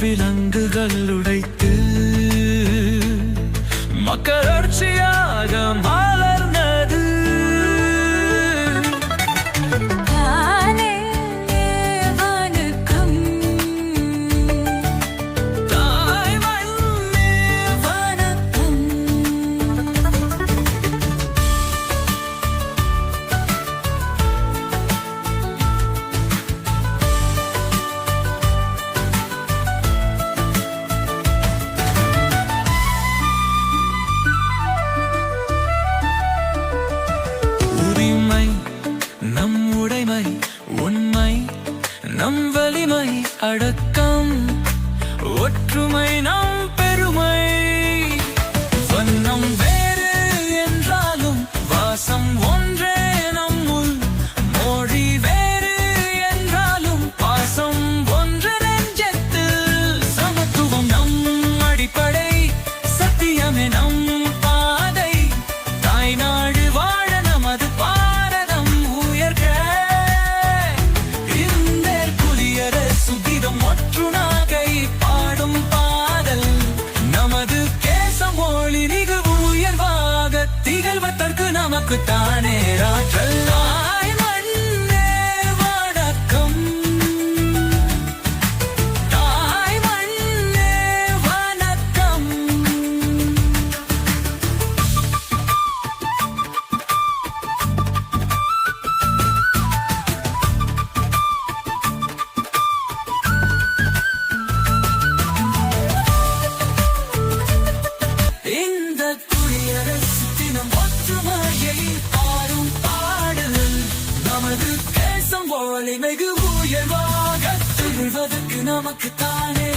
விலங்குகள் உடைத்து மக்களர்ச்சியாக நம்மை நம் வலிமை அடக்கம். நமக்கு தானே ராற்றல்லாம் ஆடும் பாடுதல் நமது தேசம் வாழை வெகு உயர்வாக திகழ்வதற்கு நமக்கு தானே